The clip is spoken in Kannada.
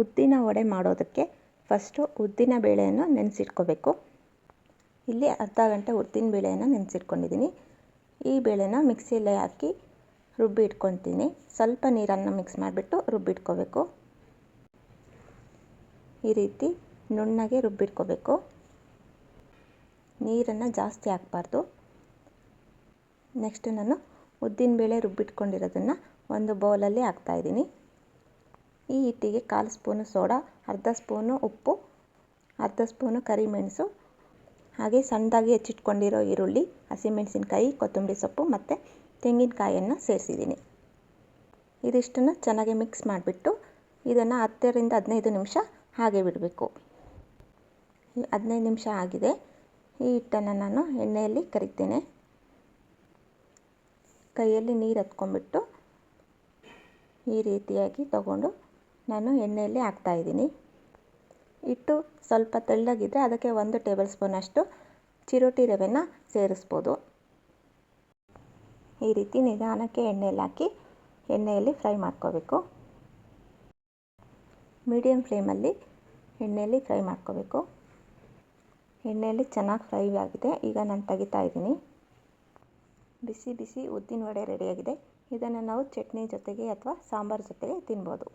ಉದ್ದಿನ ವಡೆ ಮಾಡೋದಕ್ಕೆ ಫಸ್ಟು ಉದ್ದಿನ ಬೇಳೆಯನ್ನು ನೆನೆಸಿಟ್ಕೋಬೇಕು. ಇಲ್ಲಿ ಅರ್ಧ ಗಂಟೆ ಉದ್ದಿನ ಬೇಳೆಯನ್ನು ನೆನೆಸಿಟ್ಕೊಂಡಿದ್ದೀನಿ. ಈ ಬೇಳೆನ ಮಿಕ್ಸಿಯಲ್ಲೇ ಹಾಕಿ ರುಬ್ಬಿ ಇಟ್ಕೊತೀನಿ ಸ್ವಲ್ಪ ನೀರನ್ನು ಮಿಕ್ಸ್ ಮಾಡಿಬಿಟ್ಟು ರುಬ್ಬಿಟ್ಕೋಬೇಕು. ಈ ರೀತಿ ನುಣ್ಣಗೆ ರುಬ್ಬಿಟ್ಕೋಬೇಕು. ನೀರನ್ನು ಜಾಸ್ತಿ ಹಾಕಬಾರ್ದು. ನೆಕ್ಸ್ಟ್ ನಾನು ಉದ್ದಿನ ಬೇಳೆ ರುಬ್ಬಿಟ್ಕೊಂಡಿರೋದನ್ನು ಒಂದು ಬೌಲಲ್ಲಿ ಹಾಕ್ತಾಯಿದ್ದೀನಿ ಈ ಹಿಟ್ಟಿಗೆ ಕಾಲು ಸ್ಪೂನು ಸೋಡಾ, ಅರ್ಧ ಸ್ಪೂನು ಉಪ್ಪು, ಅರ್ಧ ಸ್ಪೂನು ಕರಿಮೆಣಸು, ಹಾಗೆ ಸಣ್ಣದಾಗಿ ಹೆಚ್ಚಿಟ್ಕೊಂಡಿರೋ ಈರುಳ್ಳಿ, ಹಸಿಮೆಣಸಿನ್ಕಾಯಿ, ಕೊತ್ತಂಬರಿ ಸೊಪ್ಪು ಮತ್ತು ತೆಂಗಿನಕಾಯಿಯನ್ನು ಸೇರಿಸಿದ್ದೀನಿ. ಇದಿಷ್ಟನ್ನು ಚೆನ್ನಾಗಿ ಮಿಕ್ಸ್ ಮಾಡಿಬಿಟ್ಟು ಇದನ್ನು ಹತ್ತರಿಂದ ಹದಿನೈದು ನಿಮಿಷ ಹಾಗೆ ಬಿಡಬೇಕು. ಹದಿನೈದು ನಿಮಿಷ ಆಗಿದೆ. ಈ ಹಿಟ್ಟನ್ನು ನಾನು ಎಣ್ಣೆಯಲ್ಲಿ ಕರಿತೇನೆ. ಕೈಯಲ್ಲಿ ನೀರು ಹತ್ಕೊಂಡ್ಬಿಟ್ಟು ಈ ರೀತಿಯಾಗಿ ತಗೊಂಡು ನಾನು ಎಣ್ಣೆಯಲ್ಲಿ ಹಾಕ್ತಾಯಿದ್ದೀನಿ ಹಿಟ್ಟು ಸ್ವಲ್ಪ ತೆಳ್ಳಗಿದ್ದರೆ ಅದಕ್ಕೆ ಒಂದು ಟೇಬಲ್ ಸ್ಪೂನಷ್ಟು ಚಿರೋಟಿ ರವೆನ ಸೇರಿಸ್ಬೋದು. ಈ ರೀತಿ ನಿಧಾನಕ್ಕೆ ಎಣ್ಣೆಯಲ್ಲಿ ಹಾಕಿ ಎಣ್ಣೆಯಲ್ಲಿ ಫ್ರೈ ಮಾಡ್ಕೋಬೇಕು. ಮೀಡಿಯಮ್ ಫ್ಲೇಮಲ್ಲಿ ಎಣ್ಣೆಯಲ್ಲಿ ಫ್ರೈ ಮಾಡ್ಕೋಬೇಕು. ಎಣ್ಣೆಯಲ್ಲಿ ಚೆನ್ನಾಗಿ ಫ್ರೈ ಆಗಿದೆ, ಈಗ ನಾನು ತೆಗಿತಾ ಇದ್ದೀನಿ. ಬಿಸಿ ಬಿಸಿ ಉದ್ದಿನ ವಡೆ ರೆಡಿಯಾಗಿದೆ. ಇದನ್ನು ನಾವು ಚಟ್ನಿ ಜೊತೆಗೆ ಅಥವಾ ಸಾಂಬಾರು ಜೊತೆಗೆ ತಿನ್ಬೋದು.